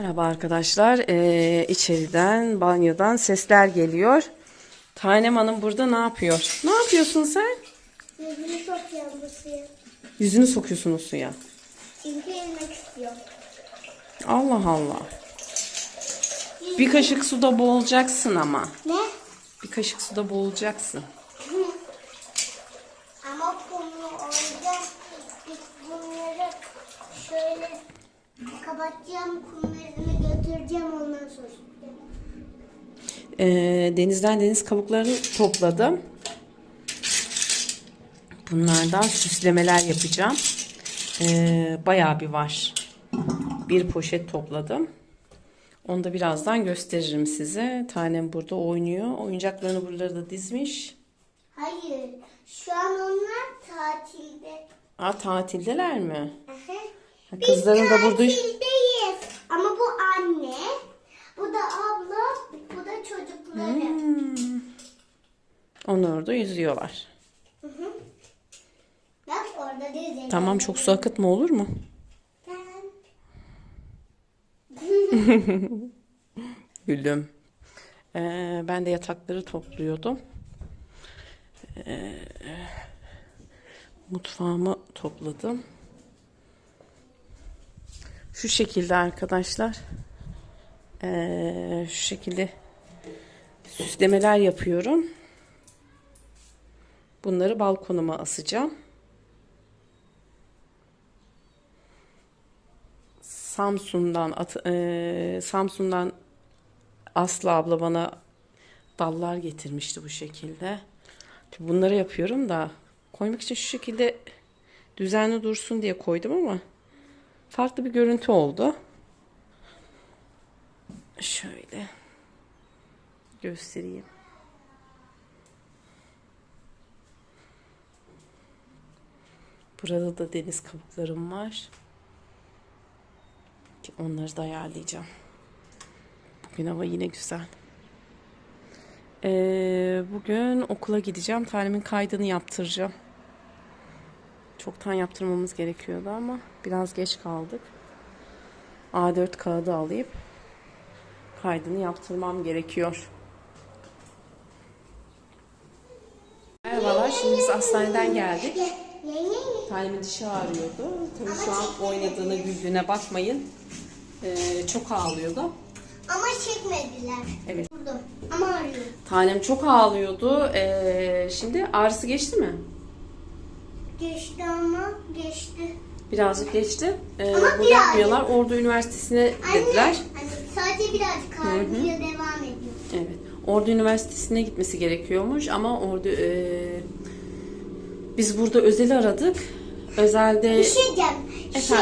Merhaba arkadaşlar. Ee, içeriden, banyodan sesler geliyor. Tanem Hanım burada ne yapıyor? Ne yapıyorsun sen? Yüzünü sokuyorum bu suya. Yüzünü sokuyorsun o suya. Çünkü yemek istiyor. Allah Allah. Bir kaşık suda boğulacaksın ama. Ne? Bir kaşık suda boğulacaksın. Ama olacak. Biz bunları şöyle kapatacağım. Kumlarını götüreceğim ondan sonra. Ee, denizden deniz kabuklarını topladım. Bunlardan süslemeler yapacağım. Ee, bayağı bir var. Bir poşet topladım. Onu da birazdan gösteririm size. Tanem burada oynuyor. Oyuncaklarını buraları da dizmiş. Hayır. Şu an onlar tatilde. Aa tatildeler mi? Kızların da burada Tatildeyiz. Ama bu anne. Bu da abla. Bu da çocukları. Hmm. onlar orada yüzüyorlar. Bak orada da Tamam çok su akıtma olur mu? Gülüm. Ee, ben de yatakları topluyordum. Ee, mutfağımı topladım. Şu şekilde arkadaşlar. Ee, şu şekilde süslemeler yapıyorum. Bunları balkonuma asacağım. Samsun'dan at, e, Samsun'dan Aslı abla bana dallar getirmişti bu şekilde. Bunları yapıyorum da koymak için şu şekilde düzenli dursun diye koydum ama farklı bir görüntü oldu. Şöyle göstereyim. Burada da deniz kabuklarım var. Ki Onları da ayarlayacağım. Bugün hava yine güzel. Ee, bugün okula gideceğim. Talimin kaydını yaptıracağım. Çoktan yaptırmamız gerekiyordu ama biraz geç kaldık. A4 kağıdı alayım. Kaydını yaptırmam gerekiyor. Merhabalar. Şimdi biz hastaneden geldik. Talimin dişi ağrıyordu. Tabii şu an oynadığına güldüğüne bakmayın. Ee, çok ağlıyordu. Ama çekmediler. Evet. Vurdum. Ama arıyor. Tanem çok ağlıyordu. Ee, şimdi ağrısı geçti mi? Geçti ama geçti. Birazcık geçti. Ee, Ama burada birazcık. yapmıyorlar. Ordu Üniversitesi'ne dediler. Anne, anne sadece birazcık ağrıyor devam ediyor. Evet. Ordu Üniversitesi'ne gitmesi gerekiyormuş ama Ordu e, biz burada özel aradık. Özelde Bir şey diyeceğim. Şey,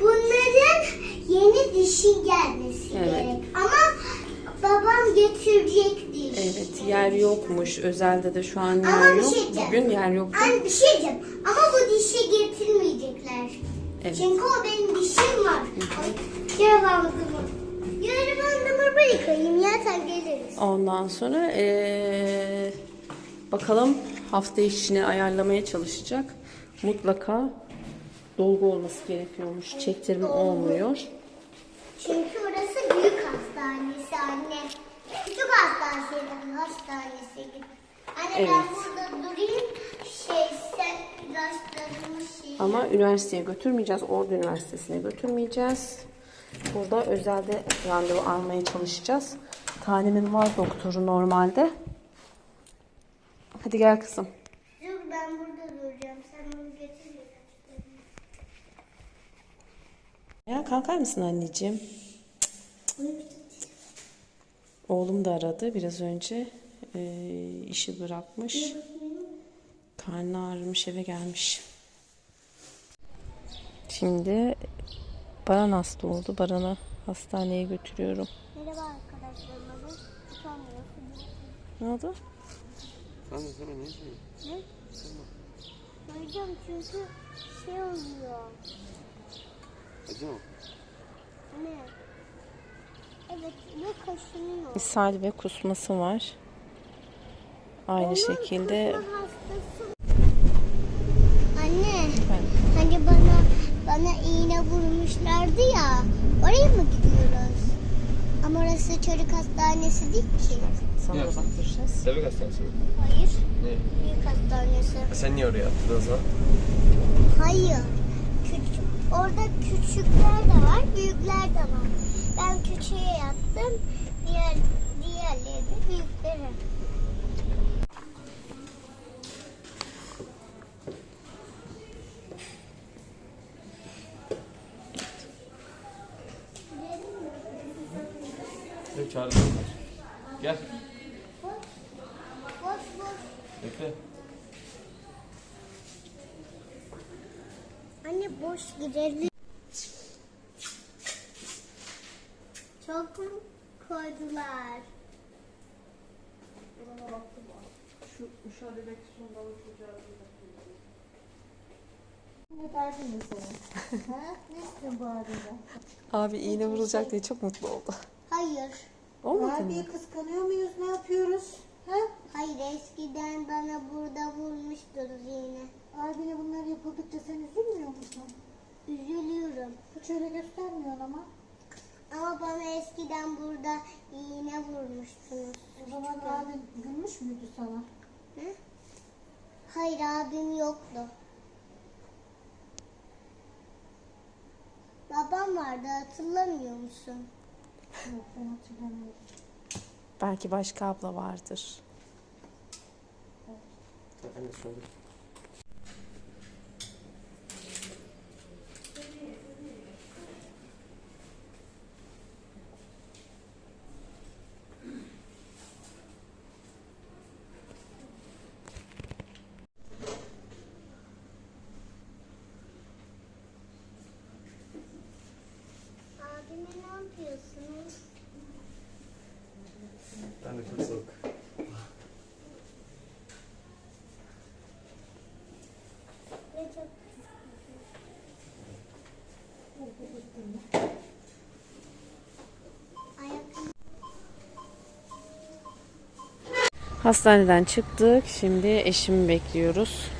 bunların yeni dişi gelmesi Evet. gerek. Ama babam getirecek diş. Evet yer yokmuş. Özelde de şu an yer Ama bir yok. şey diyeceğim. Bugün yer yoktu. Anne bir şey diyeceğim. Ama bu dişi getirmeyecekler. Evet. Çünkü o benim dişim var. Yara bandımı. Yara bandımı bırakayım ya sen geliriz. Ondan sonra eee, bakalım hafta içine ayarlamaya çalışacak. Mutlaka dolgu olması gerekiyormuş. Çektirme olmuyor. Çünkü orası büyük hastanesi anne. Küçük hastanesi hastanesi gibi. Anne Evet. ben burada durayım. Şey sen ilaçlarımı şey. Ama üniversiteye götürmeyeceğiz. Ordu Üniversitesi'ne götürmeyeceğiz. Burada özelde randevu almaya çalışacağız. Tanemin var doktoru normalde. Hadi gel kızım. Dur ben burada duracağım. Sen onu getir. Ya kalkar mısın anneciğim? Oğlum da aradı biraz önce. Ee, işi bırakmış. Karnı ağrımış eve gelmiş. Şimdi Baran hasta oldu. Baran'ı hastaneye götürüyorum. Merhaba arkadaşlar. Ne oldu? Sana sana ne? Ne? Söyleyeceğim çünkü şey oluyor. Acı mı? Ne? Evet ve kaşınıyor. İshal ve kusması var. Aynı Onun şekilde. Anne, hani bana bana iğne vurmuşlardı ya. Oraya mı gidiyoruz? çocuk hastanesi değil ki. Sana da Yok. baktıracağız. Bebek hastanesi mi? Hayır. Ne? Büyük hastanesi. Sen niye oraya attın o zaman? Hayır. Küçük. Orada küçükler de var, büyükler de var. Ben küçüğe yattım. Diğer diğerleri de büyüklere. Hep çağırıyorlar. Gel. Boş boş. Bekle. Anne boş girelim. Mu koydular? Şu uşağı bebek sonunda çocuğa Ne derdin ne senin? ha? Ne istiyorsun bu? Abi iğne vurulacak diye çok mutlu oldu. Hayır. Olmadı mı? Abiyi kıskanıyor muyuz? Ne yapıyoruz? Ha? Hayır eskiden bana burada vurmuştunuz yine. Abine bunlar yapıldıkça sen üzülmüyor musun? Üzülüyorum. Hiç öyle göstermiyorsun ama. Ama bana eskiden burada iğne vurmuştunuz. O zaman abin gülmüş müydü sana? Hı? Hayır abim yoktu. Babam vardı hatırlamıyor musun? Yok ben hatırlamıyorum. Belki başka abla vardır. Anne şöyle. Abime ne yapıyorsunuz? Ben de çok soğuk. Ve çok Ayakkabı Hastaneden çıktık. Şimdi eşimi bekliyoruz.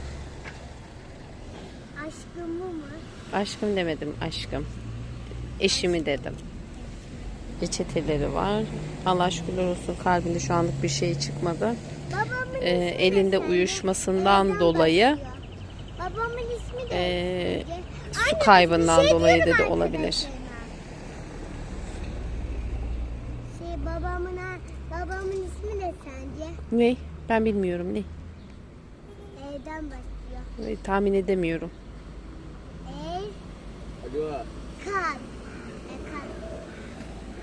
aşkımı mı? Aşkım demedim aşkım. Eşimi dedim. Reçeteleri var. Allah şükürler olsun kalbinde şu anlık bir şey çıkmadı. İsmi elinde uyuşmasından dolayı başlıyor? Babamın ismi de Anne, su kaybından şey dolayı dedi olabilir. Şey babamın babamın ismi ne sence? Ne? Ben bilmiyorum ne. E'den başlıyor. Ee, Tahmin edemiyorum. E, Alo. kan.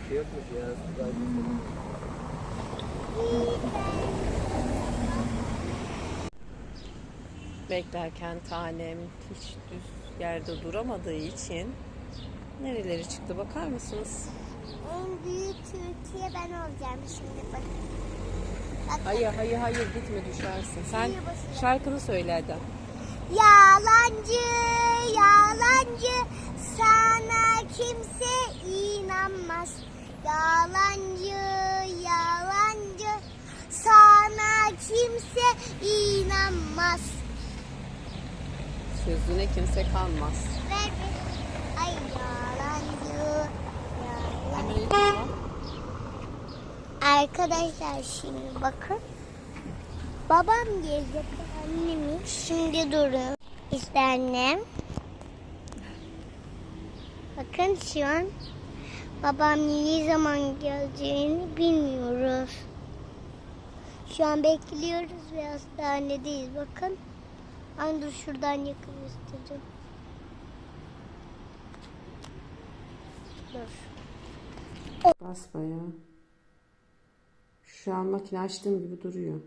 Şey yokmuş ya. Beklerken tanem hiç düz yerde duramadığı için nereleri çıktı bakar mısınız? En büyük Türkiye ben olacağım şimdi bakın. Bakın. Hayır hayır hayır gitme düşersin. Sen şarkını söyle hadi. Yalancı, yalancı, sana kimse inanmaz. Yalancı, yalancı, sana kimse inanmaz. Sözüne kimse kanmaz. Ver bir. Ay yalancı, yalancı. Arkadaşlar şimdi bakın. Babam gelecek annemi. Şimdi durun. İşte annem. Bakın şu an babam ne zaman geleceğini bilmiyoruz. Şu an bekliyoruz ve hastanedeyiz. Bakın. Ama dur şuradan yakın göstereceğim. Dur. Basma ya. Şu an makine açtığım gibi duruyor.